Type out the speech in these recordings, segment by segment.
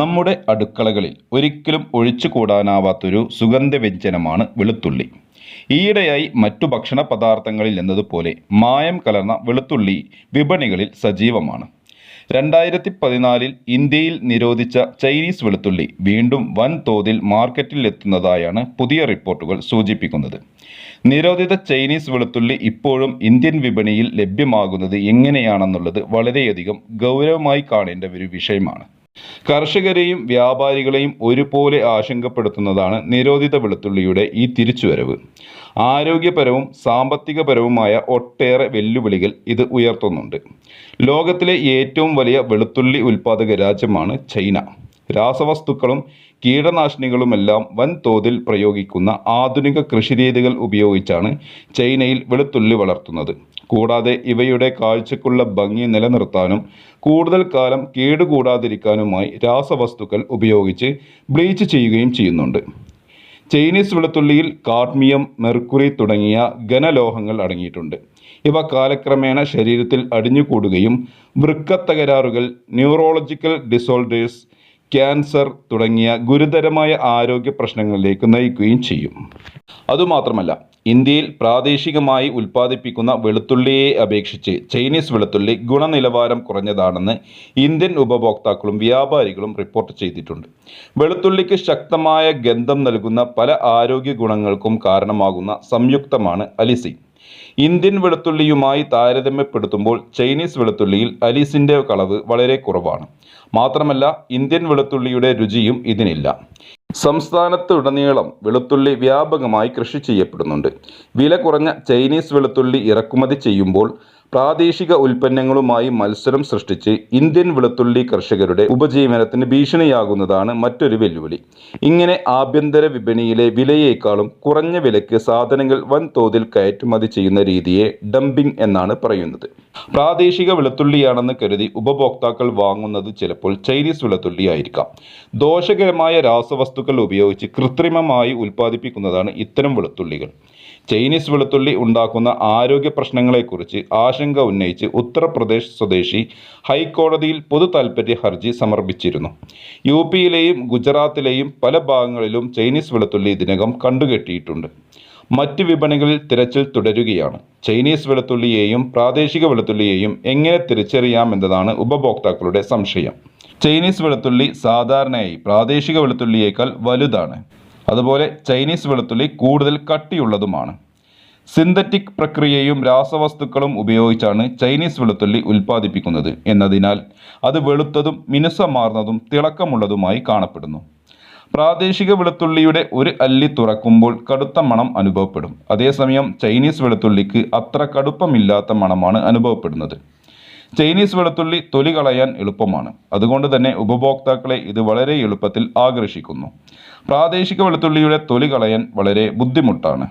നമ്മുടെ അടുക്കളകളിൽ ഒരിക്കലും ഒഴിച്ചു കൂടാനാവാത്തൊരു സുഗന്ധവ്യഞ്ജനമാണ് വെളുത്തുള്ളി. ഈയിടെയായി മറ്റു ഭക്ഷണ പദാർത്ഥങ്ങളിൽ എന്നതുപോലെ മായം കലർന്ന വെളുത്തുള്ളി വിപണികളിൽ സജീവമാണ്. രണ്ടായിരത്തി പതിനാലിൽ ഇന്ത്യയിൽ നിരോധിച്ച ചൈനീസ് വെളുത്തുള്ളി വീണ്ടും വൻതോതിൽ മാർക്കറ്റിൽ എത്തുന്നതായാണ് പുതിയ റിപ്പോർട്ടുകൾ സൂചിപ്പിക്കുന്നത്. നിരോധിത ചൈനീസ് വെളുത്തുള്ളി ഇപ്പോഴും ഇന്ത്യൻ വിപണിയിൽ ലഭ്യമാകുന്നത് എങ്ങനെയാണെന്നുള്ളത് വളരെയധികം ഗൗരവമായി കാണേണ്ട ഒരു വിഷയമാണ്. കർഷകരെയും വ്യാപാരികളെയും ഒരുപോലെ ആശങ്കപ്പെടുത്തുന്നതാണ് നിരോധിത വെളുത്തുള്ളിയുടെ ഈ തിരിച്ചുവരവ്. ആരോഗ്യപരവും സാമ്പത്തികപരവുമായ ഒട്ടേറെ വെല്ലുവിളികൾ ഇത് ഉയർത്തുന്നുണ്ട്. ലോകത്തിലെ ഏറ്റവും വലിയ വെളുത്തുള്ളി ഉൽപ്പാദക രാജ്യമാണ് ചൈന. രാസവസ്തുക്കളും കീടനാശിനികളുമെല്ലാം വൻതോതിൽ പ്രയോഗിക്കുന്ന ആധുനിക കൃഷിരീതികൾ ഉപയോഗിച്ചാണ് ചൈനയിൽ വെളുത്തുള്ളി വളർത്തുന്നത്. കൂടാതെ ഇവയുടെ കാഴ്ചക്കുള്ള ഭംഗി നിലനിർത്താനും കൂടുതൽ കാലം കേടുകൂടാതിരിക്കാനുമായി രാസവസ്തുക്കൾ ഉപയോഗിച്ച് ബ്ലീച്ച് ചെയ്യുകയും ചെയ്യുന്നുണ്ട്. ചൈനീസ് വെളുത്തുള്ളിയിൽ കാഡ്മിയം മെർക്കുറി തുടങ്ങിയ ഘനലോഹങ്ങൾ അടങ്ങിയിട്ടുണ്ട്. ഇവ കാലക്രമേണ ശരീരത്തിൽ അടിഞ്ഞുകൂടുകയും വൃക്കത്തകരാറുകൾ ന്യൂറോളജിക്കൽ ഡിസോർഡേഴ്സ് ക്യാൻസർ തുടങ്ങിയ ഗുരുതരമായ ആരോഗ്യ പ്രശ്നങ്ങളിലേക്ക് നയിക്കുകയും ചെയ്യും. അതുമാത്രമല്ല ഇന്ത്യയിൽ പ്രാദേശികമായി ഉൽപ്പാദിപ്പിക്കുന്ന വെളുത്തുള്ളിയെ അപേക്ഷിച്ച് ചൈനീസ് വെളുത്തുള്ളി ഗുണനിലവാരം കുറഞ്ഞതാണെന്ന് ഇന്ത്യൻ ഉപഭോക്താക്കളും വ്യാപാരികളും റിപ്പോർട്ട് ചെയ്തിട്ടുണ്ട്. വെളുത്തുള്ളിക്ക് ശക്തമായ ഗന്ധം നൽകുന്ന പല ആരോഗ്യ ഗുണങ്ങൾക്കും കാരണമാകുന്ന സംയുക്തമാണ് അലിസിൻ. ഇന്ത്യൻ വെളുത്തുള്ളിയുമായി താരതമ്യപ്പെടുത്തുമ്പോൾ ചൈനീസ് വെളുത്തുള്ളിയിൽ അലീസിന്റെ കളവ് വളരെ കുറവാണ്. മാത്രമല്ല ഇന്ത്യൻ വെളുത്തുള്ളിയുടെ രുചിയും ഇതിനില്ല. സംസ്ഥാനത്തുടനീളം വെളുത്തുള്ളി വ്യാപകമായി കൃഷി ചെയ്യപ്പെടുന്നുണ്ട്. വില കുറഞ്ഞ ചൈനീസ് വെളുത്തുള്ളി ഇറക്കുമതി ചെയ്യുമ്പോൾ പ്രാദേശിക ഉൽപ്പന്നങ്ങളുമായി മത്സരം സൃഷ്ടിച്ച് ഇന്ത്യൻ വെളുത്തുള്ളി കർഷകരുടെ ഉപജീവനത്തിന് ഭീഷണിയാകുന്നതാണ് മറ്റൊരു വെല്ലുവിളി. ഇങ്ങനെ ആഭ്യന്തര വിപണിയിലെ വിലയേക്കാളും കുറഞ്ഞ വിലയ്ക്ക് സാധനങ്ങൾ വൻതോതിൽ കയറ്റുമതി ചെയ്യുന്ന രീതിയെ ഡംപിംഗ് എന്നാണ് പറയുന്നത്. പ്രാദേശിക വെളുത്തുള്ളിയാണെന്ന് കരുതി ഉപഭോക്താക്കൾ വാങ്ങുന്നത് ചിലപ്പോൾ ചൈനീസ് വെളുത്തുള്ളി ആയിരിക്കാം. ദോഷകരമായ രാസവസ്തുക്കൾ ഉപയോഗിച്ച് കൃത്രിമമായി ഉൽപ്പാദിപ്പിക്കുന്നതാണ് ഇത്തരം വെളുത്തുള്ളികൾ. ചൈനീസ് വെളുത്തുള്ളി ഉണ്ടാക്കുന്ന ആരോഗ്യ പ്രശ്നങ്ങളെക്കുറിച്ച് ആശങ്ക ഉന്നയിച്ച് ഉത്തർപ്രദേശ് സ്വദേശി ഹൈക്കോടതിയിൽ പൊതു താൽപ്പര്യ ഹർജി സമർപ്പിച്ചിരുന്നു. യു പിയിലെയും ഗുജറാത്തിലെയും പല ഭാഗങ്ങളിലും ചൈനീസ് വെളുത്തുള്ളി ഇതിനകം കണ്ടുകെട്ടിയിട്ടുണ്ട്. മറ്റ് വിപണികളിൽ തിരച്ചിൽ തുടരുകയാണ്. ചൈനീസ് വെളുത്തുള്ളിയെയും പ്രാദേശിക വെളുത്തുള്ളിയെയും എങ്ങനെ തിരിച്ചറിയാമെന്നതാണ് ഉപഭോക്താക്കളുടെ സംശയം. ചൈനീസ് വെളുത്തുള്ളി സാധാരണയായി പ്രാദേശിക വെളുത്തുള്ളിയേക്കാൾ വലുതാണ്. അതുപോലെ ചൈനീസ് വെളുത്തുള്ളി കൂടുതൽ കട്ടിയുള്ളതുമാണ്. സിന്തറ്റിക് പ്രക്രിയയും രാസവസ്തുക്കളും ഉപയോഗിച്ചാണ് ചൈനീസ് വെളുത്തുള്ളി ഉൽപ്പാദിപ്പിക്കുന്നത് എന്നതിനാൽ അത് വെളുത്തതും മിനുസമാർന്നതും തിളക്കമുള്ളതുമായി കാണപ്പെടുന്നു. പ്രാദേശിക വെളുത്തുള്ളിയുടെ ഒരു അല്ലി തുറക്കുമ്പോൾ കടുത്ത മണം അനുഭവപ്പെടും. അതേസമയം ചൈനീസ് വെളുത്തുള്ളിക്ക് അത്ര കടുപ്പമില്ലാത്ത മണമാണ് അനുഭവപ്പെടുന്നത്. ചൈനീസ് വെളുത്തുള്ളി തൊലി കളയാൻ എളുപ്പമാണ്. അതുകൊണ്ട് തന്നെ ഉപഭോക്താക്കളെ ഇത് വളരെ എളുപ്പത്തിൽ ആകർഷിക്കുന്നു. പ്രാദേശിക വെളുത്തുള്ളിയുടെ തൊലി കളയാൻ വളരെ ബുദ്ധിമുട്ടാണ്.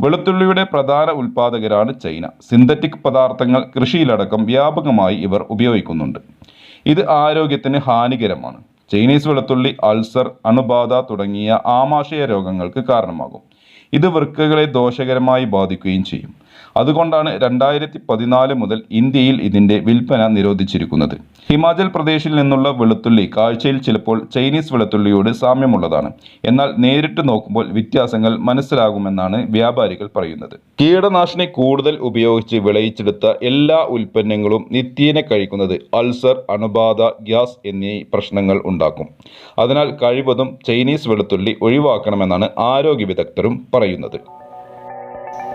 വെളുത്തുള്ളിയുടെ പ്രധാന ഉൽപ്പാദകരാണ് ചൈന. സിന്തറ്റിക് പദാർത്ഥങ്ങൾ കൃഷിയിലടക്കം വ്യാപകമായി ഇവർ ഉപയോഗിക്കുന്നുണ്ട്. ഇത് ആരോഗ്യത്തിന് ഹാനികരമാണ്. ചൈനീസ് വെളുത്തുള്ളി അൾസർ അണുബാധ തുടങ്ങിയ ആമാശയ രോഗങ്ങൾക്ക് കാരണമാകും. ഇത് വൃക്കകളെ ദോഷകരമായി ബാധിക്കുകയും ചെയ്യും. അതുകൊണ്ടാണ് രണ്ടായിരത്തി പതിനാല് മുതൽ ഇന്ത്യയിൽ ഇതിന്റെ വിൽപ്പന നിരോധിച്ചിരിക്കുന്നത്. ഹിമാചൽ പ്രദേശിൽ നിന്നുള്ള വെളുത്തുള്ളി കാഴ്ചയിൽ ചിലപ്പോൾ ചൈനീസ് വെളുത്തുള്ളിയോട് സാമ്യമുള്ളതാണ്. എന്നാൽ നേരിട്ട് നോക്കുമ്പോൾ വ്യത്യാസങ്ങൾ മനസ്സിലാകുമെന്നാണ് വ്യാപാരികൾ പറയുന്നത്. കീടനാശിനി കൂടുതൽ ഉപയോഗിച്ച് വിളയിച്ചെടുത്ത എല്ലാ ഉൽപ്പന്നങ്ങളും നിത്യേന കഴിക്കുന്നത് അൾസർ അണുബാധ ഗ്യാസ് എന്നീ പ്രശ്നങ്ങൾ ഉണ്ടാക്കും. അതിനാൽ കഴിവതും ചൈനീസ് വെളുത്തുള്ളി ഒഴിവാക്കണമെന്നാണ് ആരോഗ്യ വിദഗ്ധരും പറയുന്നത്.